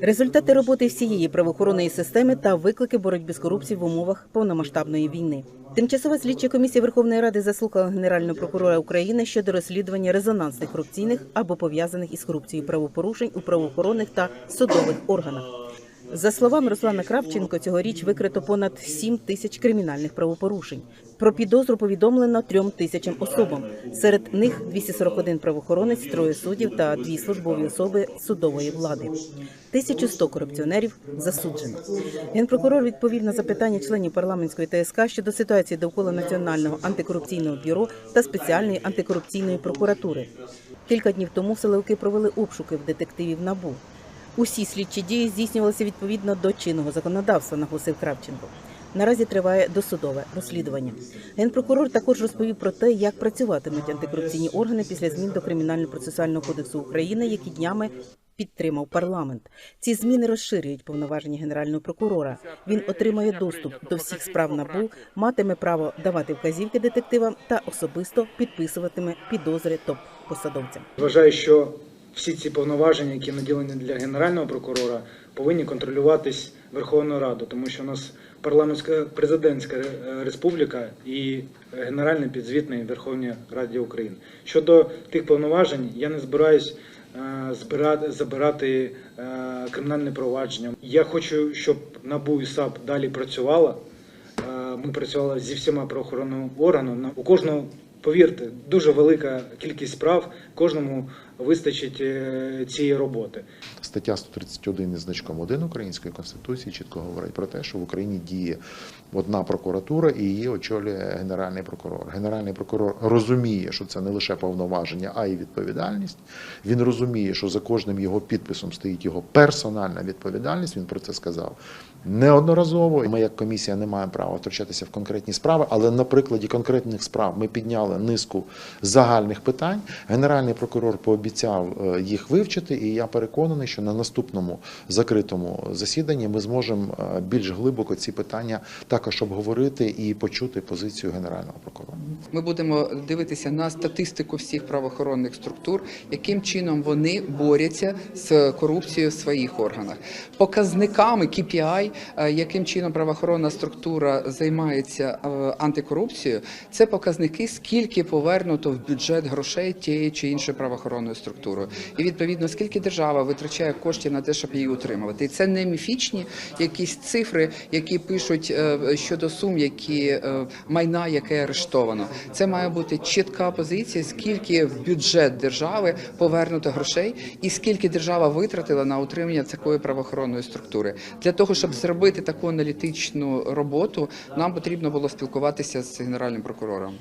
результати роботи всієї правоохоронної системи та виклики боротьби з корупцією в умовах повномасштабної війни. Тимчасова слідча комісія Верховної Ради заслухала Генерального прокурора України щодо розслідування резонансних корупційних або пов'язаних із корупцією правопорушень у правоохоронних та судових органах. За словами Руслана Кравченко, цьогоріч викрито понад 7 тисяч кримінальних правопорушень. Про підозру повідомлено трьом тисячам особам. Серед них 241 правоохоронець, троє суддів та дві службові особи судової влади. 1100 корупціонерів засуджено. Генпрокурор відповів на запитання членів парламентської ТСК щодо ситуації довкола Національного антикорупційного бюро та спеціальної антикорупційної прокуратури. Кілька днів тому силовики провели обшуки в детективів НАБУ. Усі слідчі дії здійснювалися відповідно до чинного законодавства, наголосив Кравченко. Наразі триває досудове розслідування. Генпрокурор також розповів про те, як працюватимуть антикорупційні органи після змін до кримінально-процесуального кодексу України, які днями підтримав парламент. Ці зміни розширюють повноваження генерального прокурора. Він отримає доступ до всіх справ НАБУ, матиме право давати вказівки детективам та особисто підписуватиме підозри топ-посадовцям. Вважаю, що всі ці повноваження, які наділені для генерального прокурора, повинні контролюватись Верховною Радою, тому що у нас парламентська президентська е, республіка і генеральний підзвітний Верховній Раді України. Щодо тих повноважень, я не збираюсь е, збирати забирати е, кримінальне провадження. Я хочу, щоб НАБУ і САП далі працювала. Ми працювали зі всіма правоохоронними органами. У кожного, повірте, дуже велика кількість справ. Кожному вистачить е, цієї роботи. Стаття 131 із значком 1 Української конституції чітко говорить про те, що в Україні діє одна прокуратура і її очолює генеральний прокурор. Генеральний прокурор розуміє, що це не лише повноваження, а й відповідальність. Він розуміє, що за кожним його підписом стоїть його персональна відповідальність. Він про це сказав неодноразово. Ми, як комісія, не маємо права втручатися в конкретні справи, але на прикладі конкретних справ ми підняли низку загальних питань. Генеральний прокурор пообіцяв е, їх вивчити, і я переконаний, що на наступному закритому засіданні ми зможемо е, більш глибоко ці питання також обговорити і почути позицію генерального прокурора. Ми будемо дивитися на статистику всіх правоохоронних структур, яким чином вони борються з корупцією в своїх органах, показниками KPI, е, яким чином правоохоронна структура займається е, антикорупцією. Це показники, скільки повернуто в бюджет грошей тієї чи іншої правоохоронної структури, і відповідно скільки держава витрачає коштів на те, щоб її утримувати. І це не міфічні якісь цифри, які пишуть е, щодо сум, які майна, яке арештовано. Це має бути чітка позиція, скільки в бюджет держави повернуто грошей, і скільки держава витратила на утримання такої правоохоронної структури. Для того щоб зробити таку аналітичну роботу, нам потрібно було спілкуватися з генеральним прокурором.